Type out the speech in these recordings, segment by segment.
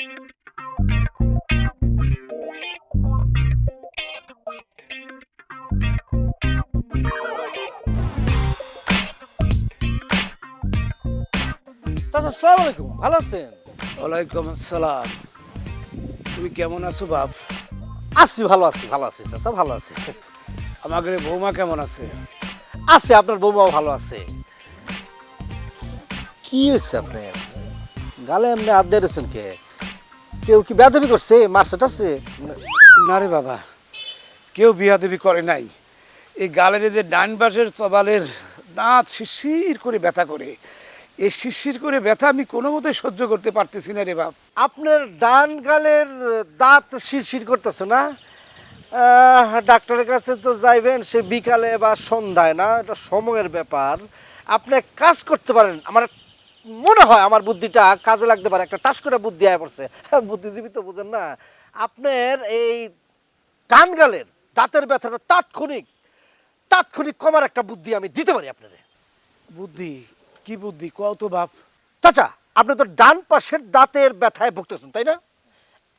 চাচা সালাম আলাইকুম। ভালো আছেন? ওয়ালাইকুম আসসালাম। তুমি কেমন আছো বাপ? আছি ভালো আছি ভালো আছি চাচা ভালো আছি। আমাদের বৌমা কেমন আছে? আছে আপনার বৌমাও ভালো আছে। কি হয়েছে আপনার? গালে এমনি আড্ডা রয়েছেন কে? কেউ কি বেদবি করছে? মার্সেট আছে না রে বাবা কেউ বিয়াদেবি করে নাই। এই গালের যে ডান পাশের চবালের দাঁত শিরশির করে ব্যথা করে। এই শিরশির করে ব্যথা আমি কোনো মতে সহ্য করতে পারতেছি না রে বাপ। আপনার ডান গালের দাঁত শিরশির করতেছে না? আহ, ডাক্তারের কাছে তো যাইবেন সে বিকালে বা সন্ধ্যায় না এটা সময়ের ব্যাপার। আপনি এক কাজ করতে পারেন আমার মনে হয় আমার বুদ্ধিটা কাজে লাগতে পারে একটা টাস করে বুদ্ধি আয় পড়ছে। বুদ্ধিজীবী তো বুঝেন না। আপনার এই ডান গালের দাঁতের ব্যথাটা তাৎক্ষণিক তাৎক্ষণিক কমার একটা বুদ্ধি আমি দিতে পারি আপনারে। বুদ্ধি? কি বুদ্ধি? কত বাপ। চাচা আপনি তো ডান পাশের দাঁতের ব্যথায় ভুগতেছেন তাই না?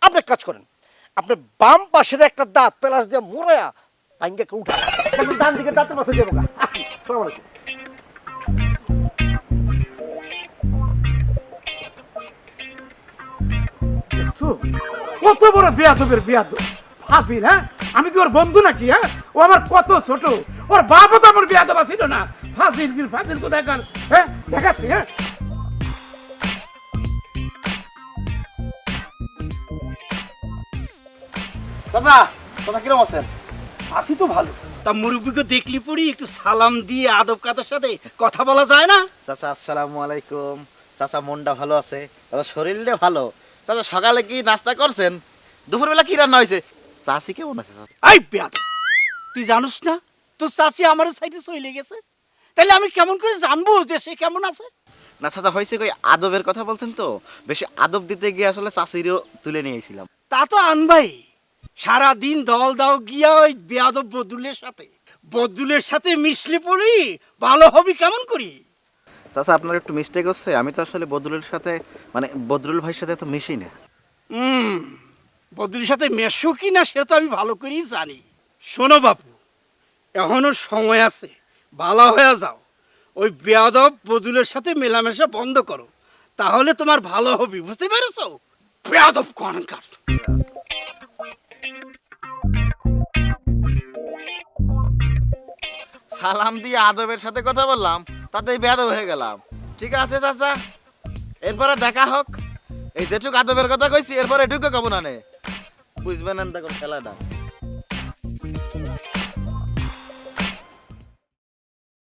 আপনি এক কাজ করেন আপনি বাম পাশের একটা দাঁত পেলাস দিয়ে মোড়ায়া ভাঙ্গাকে উঠা। ডান দিকে দাঁতের মাথায় যাব গা আলাইকুম। কত বড় বিয়াদবের বিয়াদব। ফাজিল হ্যাঁ? আমি কি ওর বন্ধু নাকি হ্যাঁ? ও আমার কত ছোট। ওর বাপও তো আমার বিয়াদব ছিল না। ফাজিল গির ফাজিল কোথায় কার? হ্যাঁ? দেখাচ্ছি হ্যাঁ? চাচা চাচা কিরম আছেন? আসি তো ভালো। তা মুরব্বীকে দেখলি পরি একটু সালাম দিয়ে আদব কাতার সাথে কথা বলা যায় না? চাচা আসসালামু আলাইকুম। চাচা মনটা ভালো আছে? চাচা শরীরটা ভালো? চাচা সকালে কি নাস্তা করছেন? দুপুরবেলা কি রান্না হয়েছে? চাষি কেমন আছে পেয়াদ তুই জানিস না? তোর চাষি আমার সাইডে চলে গেছে। তাহলে আমি কেমন করে জানব যে সে কেমন আছে? না চাচা হয়েছে কই? আদবের কথা বলছেন তো। বেশি আদব দিতে গিয়ে আসলে চাষিরও তুলে নিয়েছিলাম। তা তো আনবাই। সারা দিন দল দাও গিয়া ওই বেয়াদব বদুলের সাথে। বদুলের সাথে মিশলে পড়ি ভালো হবি কেমন করি? চাচা আপনার একটু মিস্টেক হচ্ছে। আমি তো আসলে বদরুলের সাথে মানে বদরুল ভাইয়ের সাথে তো মিশি না। হুম বদুলের সাথে মেশো কি না সে তো আমি ভালো করেই জানি। শোনো বাপু এখনও সময় আছে ভালো হয়ে যাও। ওই বেয়াদব বদুলের সাথে মেলামেশা বন্ধ করো। তাহলে তোমার ভালো হবে বুঝতে পেরেছ? বেয়াদব কনকার সালাম দিয়ে আদবের সাথে কথা বললাম। তাতেই বেয়াদব হয়ে গেলাম। ঠিক আছে, চাচা? এরপরে দেখা হোক। এই যেটুক আদবের কথা কইছি, এরপরে এটুকু কব না নে বুঝবেন না খেলাটা।